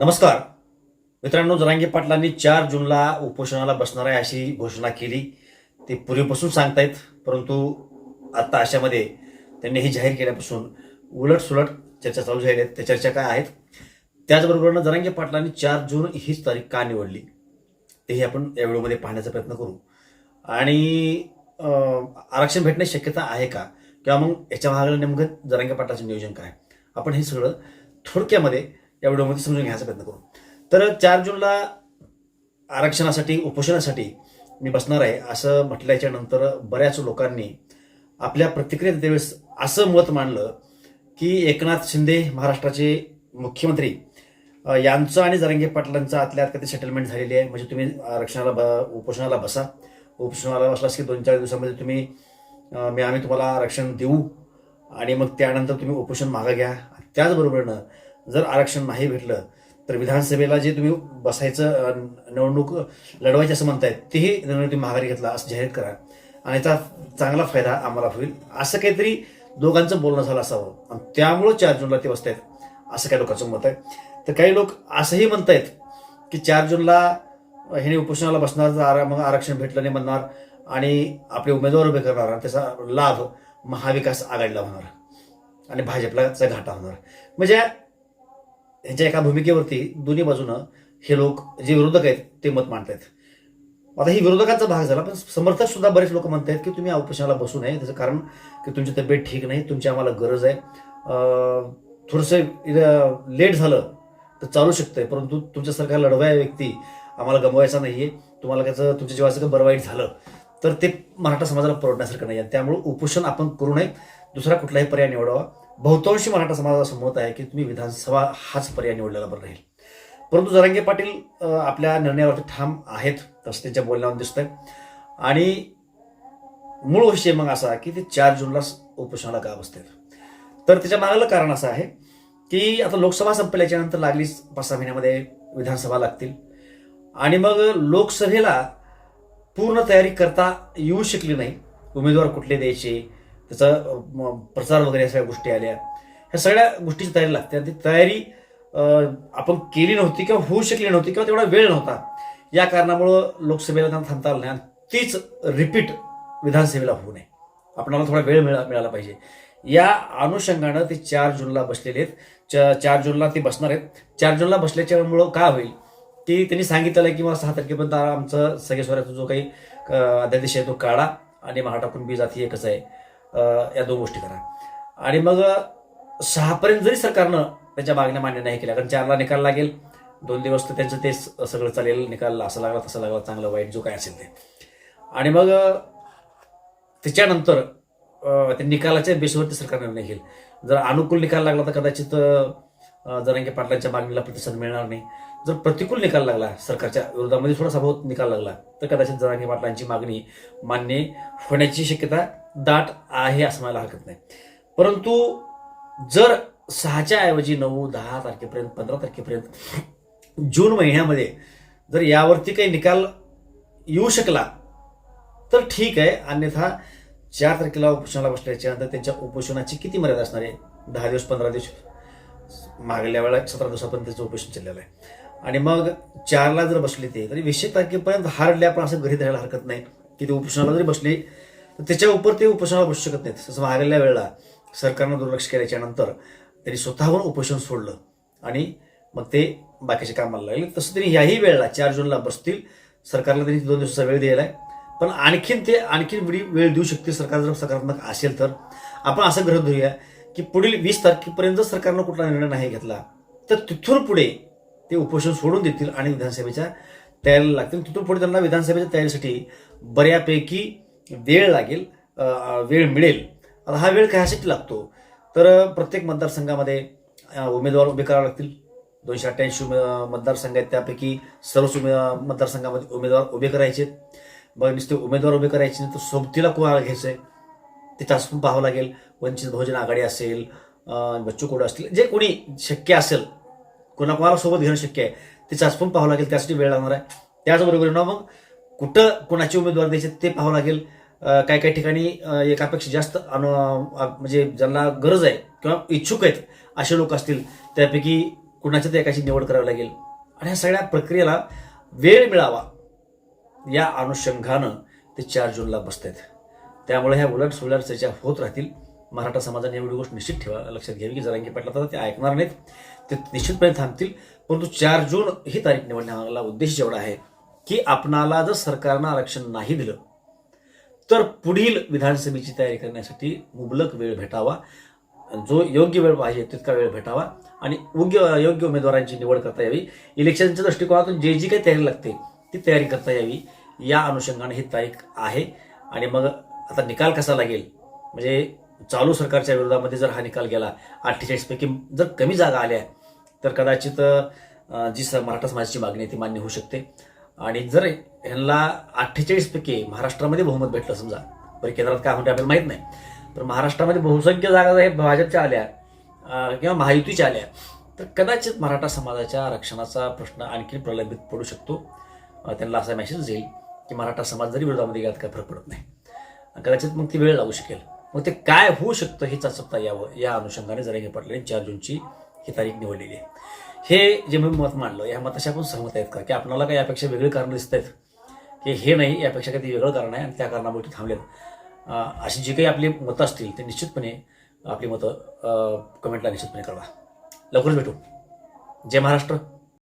नमस्कार. मित्रांनो जरांगे पाटलांनी चार जूनला उपोषणाला बसणार आहे अशी घोषणा केली. ते पूर्वीपासून सांगतायत परंतु आता अशामध्ये त्यांनी हे जाहीर केल्यापासून उलट सुलट चर्चा चालू झाल्या आहेत. त्या चर्चा काय आहेत? त्याचबरोबरनं जरांगे पाटलांनी चार जून हीच तारीख का निवडली? तेही आपण या व्हिडिओमध्ये पाहण्याचा प्रयत्न करू. आणि आरक्षण भेटण्याची शक्यता आहे का? किंवा मग याच्या भागाला नेमकं जरांगे पाटलाचं नियोजन काय? आपण हे सगळं थोडक्यामध्ये या व्हिडिओमध्ये समजून घ्यायचा प्रयत्न करू. तर चार जूनला आरक्षणासाठी उपोषणासाठी मी बसणार आहे असं म्हटल्याच्या नंतर बऱ्याच लोकांनी आपल्या प्रतिक्रियेत त्यावेळेस असं मत मांडलं की एकनाथ शिंदे महाराष्ट्राचे मुख्यमंत्री यांचं आणि जरंगे पाटलांचं आतल्या आत काही सेटलमेंट झालेली आहे? म्हणजे तुम्ही आरक्षणाला ब उपोषणाला बसा. उपोषणाला बसलास की दोन चार दिवसामध्ये तुम्ही मी आम्ही तुम्हाला आरक्षण देऊ आणि मग त्यानंतर तुम्ही उपोषण मागं घ्या. त्याचबरोबरनं जर आरक्षण नाही भेटलं तर विधानसभेला जे तुम्ही बसायचं निवडणूक लढवायची असं म्हणतायत तेही निर्णय तुम्ही माघारी घेतला असं जाहीर करा. आणि याचा चांगला फायदा आम्हाला होईल. असं काहीतरी दोघांचं बोलणं झालं असावं. आणि त्यामुळं चार जूनला ते बसतायत असं काही लोकांचं मत आहे. तर काही लोक असंही म्हणतायत की चार जूनला ह्याने उपोषणाला बसणार आरा- मग आरक्षण भेटलं नाही म्हणणार आणि आपले उमेदवार उभे करणार आणि त्याचा लाभ महाविकास आघाडीला होणार आणि भाजपलाचा घाटा होणार. म्हणजे ह्यांच्या एका भूमिकेवरती दोन्ही बाजूनं हे लोक जे विरोधक आहेत ते मत मांडतायत. आता ही विरोधकांचा भाग झाला पण समर्थक सुद्धा बरेच लोक म्हणत आहेत की तुम्ही उपोषणाला बसू नये. त्याचं कारण की तुमची तब्येत ठीक नाही तुमची आम्हाला गरज आहे. अं, थोडंसं लेट झालं तर चालू शकतंय परंतु तुमच्या सरकार लढवाय व्यक्ती आम्हाला गमवायचा नाहीये. तुम्हाला त्याचं तुमच्या जीवाचं काही बरं वाईट झालं तर ते मराठा समाजाला परवडण्यासारखं नाही आहे. त्यामुळे उपोषण आपण करू नये. दुसरा कुठलाही पर्याय निवडावा. बहुतांशी मराठा समाजाचं असं मत आहे की तुम्ही विधानसभा हाच पर्याय निवडलेला बरं राहील. परंतु जरांगे पाटील आपल्या निर्णयावरती ठाम आहेत तसं त्यांच्या बोलण्यावर दिसतंय. आणि मूळ विषय मग असा की ते चार जूनला उपोषणाला का बसतात. तर त्याच्या मागलं कारण असं आहे की आता लोकसभा संपल्याच्या नंतर लागलीच पाच सहा महिन्यामध्ये विधानसभा लागतील. आणि मग लोकसभेला पूर्ण तयारी करता येऊ शकली नाही. उमेदवार कुठले द्यायचे? त्याचा प्रसार वगैरे या सगळ्या गोष्टी आल्या. ह्या सगळ्या गोष्टीची तयारी लागते. आणि ती तयारी आपण केली नव्हती किंवा होऊ शकली नव्हती किंवा तेवढा वेळ नव्हता. या कारणामुळं लोकसभेला त्यांना थांबता आलं नाही. आणि तीच रिपीट विधानसभेला होऊ नये. आपणाला थोडा वेळ मिळा मिळाला पाहिजे. या अनुषंगानं ते चार जूनला बसलेले आहेत. च- चार जूनला ते बसणार आहेत. चार जूनला बसल्याच्यामुळं काय होईल? की त्यांनी सांगितलेलं आहे की मला सहा तारखेपर्यंत आमचं सगळे स्वराचा जो काही अध्यादेश आहे तो काढा आणि महा टाकून बी जाती एकच आहे. या दोन गोष्टी करा. आणि मग सहापर्यंत जरी सरकारनं त्यांच्या मागण्या मान्य नाही केल्या कारण चारला निकाल लागेल दोन दिवस तर त्यांचं ते सगळं चालेल निकाल असं लागला तसं लागला चांगलं वाईट जो काय असेल ते. आणि मग त्याच्यानंतर ते त्या निकालाच्या बेसवरती सरकार निर्णय घेईल. जर अनुकूल निकाल लागला तर कदाचित जरांगे पाटलांच्या मागणीला प्रतिसाद मिळणार नाही. जर प्रतिकूल निकाल लागला सरकारच्या विरोधामध्ये थोडासा बहुत निकाल लागला तर कदाचित जरांगे पाटलांची मागणी मान्य होण्याची शक्यता दाट आहे असं म्हणायला हरकत नाही. परंतु जर सहाच्या ऐवजी नऊ दहा तारखेपर्यंत पंधरा तारखेपर्यंत जून महिन्यामध्ये जर यावरती काही निकाल येऊ शकला तर ठीक आहे. अन्यथा चार तारखेला उपोषणाला बसल्याच्या नंतर त्यांच्या उपोषणाची किती मर्यादा असणार आहे? दहा दिवस पंधरा दिवस? मागल्या वेळा सतरा दिवसापर्यंत त्यांचं उपोषण चाललेलं आहे. आणि मग चारला जर बसले ते तरी वीसशे तारखेपर्यंत हारले आपण असं घरी द्यायला हरकत नाही. की ते उपोषणाला जरी बसले त्याच्या उपर ते उपोषणाला बसू शकत नाहीत. तसं मागल्या वेळेला सरकारनं दुर्लक्ष केल्याच्यानंतर त्यांनी स्वतःहून उपोषण सोडलं आणि मग ते बाकीच्या कामाला लागले. तसं त्यांनी ह्याही वेळेला चार जूनला बसतील. सरकारला त्यांनी दोन दिवसाचा वेळ दिलेला आहे. पण आणखीन ते आणखीन वेळ देऊ शकतील सरकार जर सकारात्मक असेल तर. आपण असं गृह धरूया की पुढील वीस तारखेपर्यंत सरकारनं कुठला निर्णय नाही घेतला तर तिथून पुढे ते उपोषण सोडून देतील आणि विधानसभेच्या तयारीला लागतील. तिथून पुढे त्यांना विधानसभेच्या तयारीसाठी बऱ्यापैकी वेळ लागेल वेळ मिळेल. आता हा वेळ कशासाठी लागतो? तर प्रत्येक मतदारसंघामध्ये उमेदवार उभे करावे लागतील. दोनशे अठ्ठ्याऐंशी मतदारसंघ आहेत त्यापैकी सर्वच उमे मतदारसंघामध्ये उमेदवार उभे करायचे मग नुसते उमेदवार उभे करायचे नाही तर सोबतीला कोणाला घ्यायचं आहे ते चाचपून पाहावं लागेल. वंचित बहुजन आघाडी असेल बच्चू कडू असतील जे कोणी शक्य असेल कोणाकोणाला सोबत घेणं शक्य आहे ते चाचपून पाहावं लागेल. त्यासाठी वेळ लागणार आहे. त्याचबरोबर ना मग कुठं कोणाचे उमेदवार द्यायचे ते पाहावं लागेल. काही काही ठिकाणी एकापेक्षा जास्त अनु म्हणजे ज्यांना गरज आहे किंवा इच्छुक आहेत असे लोक असतील त्यापैकी कुणाच्या तरी एकाची निवड करावी लागेल. आणि ह्या सगळ्या प्रक्रियेला वेळ मिळावा या अनुषंगानं ते चार जूनला बसत आहेत त्यामुळे ह्या उलट सुलट चर्चा होत राहतील. मराठा समाजाने एवढी गोष्ट निश्चित ठेवा लक्षात घ्यावी की जरांगी पाटला तर ते ऐकणार नाहीत. ते निश्चितपणे थांबतील परंतु चार जून ही तारीख निवडण्यामागला उद्देश एवढा आहे की आपणाला जर सरकारनं आरक्षण नाही दिलं तर पुढील विधानसभेची तयारी करण्यासाठी मुबलक वेळ भेटावा. जो योग्य वेळ पाहिजे तितका वेळ भेटावा आणि योग्य योग्य उमेदवारांची निवड करता यावी. इलेक्शनच्या दृष्टिकोनातून जे जी काही तयारी लागते ती तयारी करता यावी. या अनुषंगाने ही तारीख आहे. आणि मग आता निकाल कसा लागेल? म्हणजे चालू सरकारच्या विरोधामध्ये जर हा निकाल गेला अठ्ठेचाळीसपैकी जर कमी जागा आल्या तर कदाचित जी स- मराठा समाजाची मागणी आहे ती मान्य होऊ शकते. आणि जर यांना अठ्ठेचाळीस पैकी महाराष्ट्रामध्ये बहुमत भेटलं समजा. बरं केंद्रात काय म्हणते आपल्याला माहीत नाही. तर महाराष्ट्रामध्ये बहुसंख्य जागा जर हे भाजपच्या आल्या किंवा महायुतीच्या आल्या तर कदाचित मराठा समाजाच्या आरक्षणाचा प्रश्न आणखी प्रलंबित पडू शकतो. त्यांना असा मेसेज येईल की मराठा समाज जरी विरोधामध्ये गेला काय फरक पडत नाही. कदाचित मग ती वेळ लागू शकेल. मग ते काय होऊ शकतं हे चाचपता यावं या अनुषंगाने जरा पडले चार जूनची ही तारीख निवडलेली आहे. हे जे मी मत मांडलं या मताशी आपण सहमत आहेत का? की आपल्याला काही यापेक्षा वेगळी कारणं दिसत आहेत? की हे नाही यापेक्षा काही वेगळं कारण आहे आणि त्या कारणामुळे ते थांबलेत. अशी जी काही आपली मतं असतील ते निश्चितपणे आपली मतं कमेंटला निश्चितपणे कळवा. लवकरच भेटू. जय महाराष्ट्र.